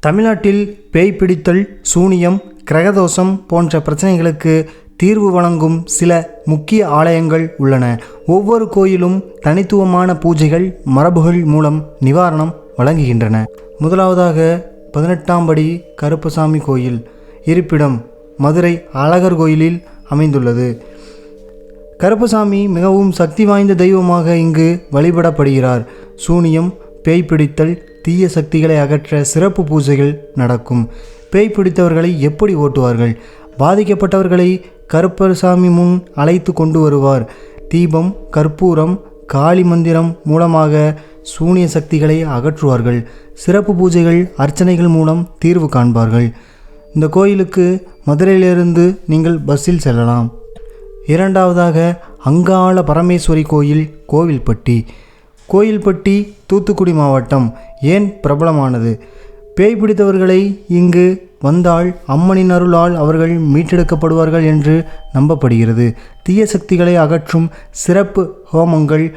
தமிழ்நாட்டில் பேய் பிடித்தல் சூனியம் கிரகதோஷம் போன்ற பிரச்சனைகளுக்கு தீர்வு வழங்கும் சில முக்கிய ஆலயங்கள் உள்ளன. ஒவ்வொரு கோயிலும் தனித்துவமான பூஜைகள் மரபுகள் மூலம் நிவாரணம் வழங்குகின்றன. முதலாவதாக பதினெட்டாம் படி கருப்பசாமி கோயில். இருப்பிடம் மதுரை அழகர் கோயிலில் அமைந்துள்ளது. கருப்பசாமி மிகவும் சக்தி வாய்ந்த தெய்வமாக இங்கு வழிபடப்படுகிறார். சூனியம் பேய் பிடித்தல் தீய சக்திகளை அகற்ற சிறப்பு பூஜைகள் நடக்கும். பேய் பிடித்தவர்களை எப்படி ஓட்டுவார்கள்? பாதிக்கப்பட்டவர்களை கருப்பசாமி முன் அழைத்து கொண்டு வருவார். தீபம் கற்பூரம் காளி மந்திரம் மூலமாக சூனிய சக்திகளை அகற்றுவார்கள். சிறப்பு பூஜைகள் அர்ச்சனைகள் மூலம் தீர்வு காண்பார்கள். இந்த கோயிலுக்கு மதுரையிலிருந்து நீங்கள் பஸ்ஸில் செல்லலாம். இரண்டாவதாக அங்காள பரமேஸ்வரி கோயில் கோவில்பட்டி. கோயில்பட்டி தூத்துக்குடி மாவட்டம் ஏன் பிரபலமானது? பேய் பிடித்தவர்களை இங்கு வந்தால் அம்மனின் அருளால் அவர்கள் மீட்டெடுக்கப்படுவார்கள் என்று நம்பப்படுகிறது. தீய சக்திகளை அகற்றும் சிறப்பு ஹோமங்கள்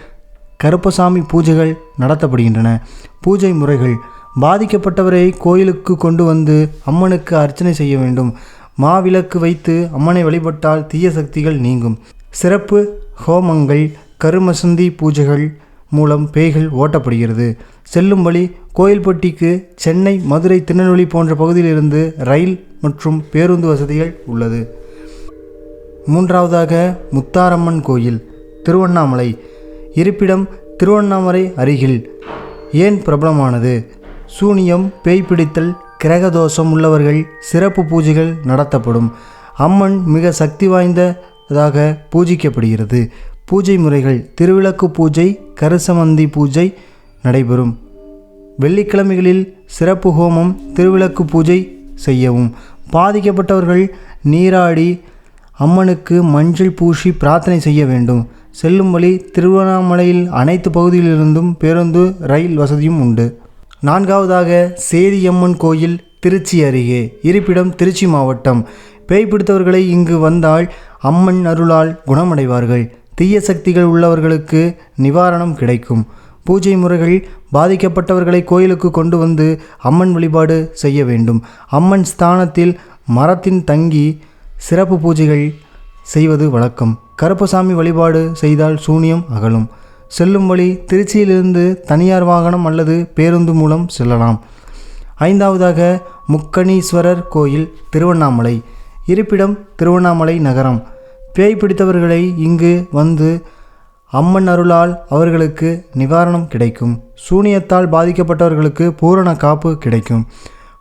கருப்பசாமி பூஜைகள் நடத்தப்படுகின்றன. பூஜை முறைகள். பாதிக்கப்பட்டவரை கோயிலுக்கு கொண்டு வந்து அம்மனுக்கு அர்ச்சனை செய்ய வேண்டும். மாவிளக்கு வைத்து அம்மனை வழிபட்டால் தீய சக்திகள் நீங்கும். சிறப்பு ஹோமங்கள் கருமசந்தி பூஜைகள் மூலம் பேய்கள் ஓட்டப்படுகிறது. செல்லும் வழி கோயில்பட்டிக்கு சென்னை மதுரை திருநெல்வேலி போன்ற பகுதியிலிருந்து ரயில் மற்றும் பேருந்து வசதிகள் உள்ளது. மூன்றாவதாக முத்தாரம்மன் கோயில் திருவண்ணாமலை. இருப்பிடம் திருவண்ணாமலை அருகில். ஏன் பிரபலமானது? சூனியம் பேய் பிடித்தல் கிரகதோஷம் உள்ளவர்கள் சிறப்பு பூஜைகள் நடத்தப்படும். அம்மன் மிக சக்தி வாய்ந்ததாக பூஜிக்கப்படுகிறது. பூஜை முறைகள் திருவிளக்கு பூஜை கருசமந்தி பூஜை நடைபெறும். வெள்ளிக்கிழமைகளில் சிறப்பு ஹோமம் திருவிளக்கு பூஜை செய்யவும். பாதிக்கப்பட்டவர்கள் நீராடி அம்மனுக்கு மஞ்சள் பூசி பிரார்த்தனை செய்ய வேண்டும். செல்லும் வழி திருவண்ணாமலையில் அனைத்து பகுதியிலிருந்தும் பேருந்து ரயில் வசதியும் உண்டு. நான்காவதாக சேதியம்மன் கோயில் திருச்சி அருகே இருப்பிடம் திருச்சி மாவட்டம். பேய் பிடித்தவர்களை இங்கு வந்தால் அம்மன் அருளால் குணமடைவார்கள். தீய சக்திகள் உள்ளவர்களுக்கு நிவாரணம் கிடைக்கும். பூஜை முறைகள் பாதிக்கப்பட்டவர்களை கோயிலுக்கு கொண்டு வந்து அம்மன் வழிபாடு செய்ய வேண்டும். அம்மன் ஸ்தானத்தில் மரத்தின் தங்கி சிறப்பு பூஜைகள் செய்வது வழக்கம். கருப்பசாமி வழிபாடு செய்தால் சூனியம் அகலும். செல்லும் வழி திருச்சியிலிருந்து தனியார் வாகனம் அல்லது பேருந்து மூலம் செல்லலாம். ஐந்தாவதாக முக்கணீஸ்வரர் கோயில் திருவண்ணாமலை. இருப்பிடம் திருவண்ணாமலை நகரம். பேய் பிடித்தவர்களை இங்கு வந்து அம்மன் அருளால் அவர்களுக்கு நிவாரணம் கிடைக்கும். சூனியத்தால் பாதிக்கப்பட்டவர்களுக்கு பூரண காப்பு கிடைக்கும்.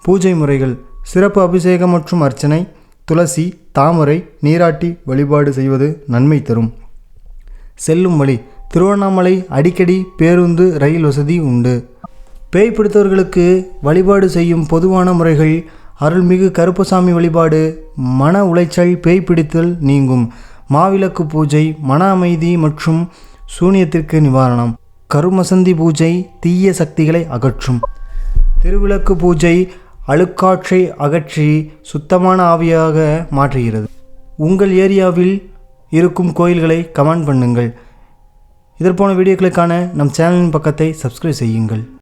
பூஜை முறைகள் சிறப்பு அபிஷேகம் மற்றும் அர்ச்சனை துளசி தாமரை நீராட்டி வழிபாடு செய்வது நன்மை தரும். செல்லும் வழி திருவண்ணாமலை அடிக்கடி பேருந்து ரயில் வசதி உண்டு. பேய் பிடித்தவர்களுக்கு வழிபாடு செய்யும் பொதுவான முறைகள் அருள்மிகு கருப்பசாமி வழிபாடு மன உளைச்சல் பேய் பிடித்தல் நீங்கும். மாவிளக்கு பூஜை மன அமைதி மற்றும் சூனியத்திற்கு நிவாரணம். கருமசந்தி பூஜை தீய சக்திகளை அகற்றும். திருவிளக்கு பூஜை அழுக்காற்றை அகற்றி சுத்தமான ஆவியாக மாற்றுகிறது. உங்கள் ஏரியாவில் இருக்கும் கோயில்களை கமெண்ட் பண்ணுங்கள். இதற்போன வீடியோக்களுக்கான நம் சேனலின் பக்கத்தை சப்ஸ்கிரைப் செய்யுங்கள்.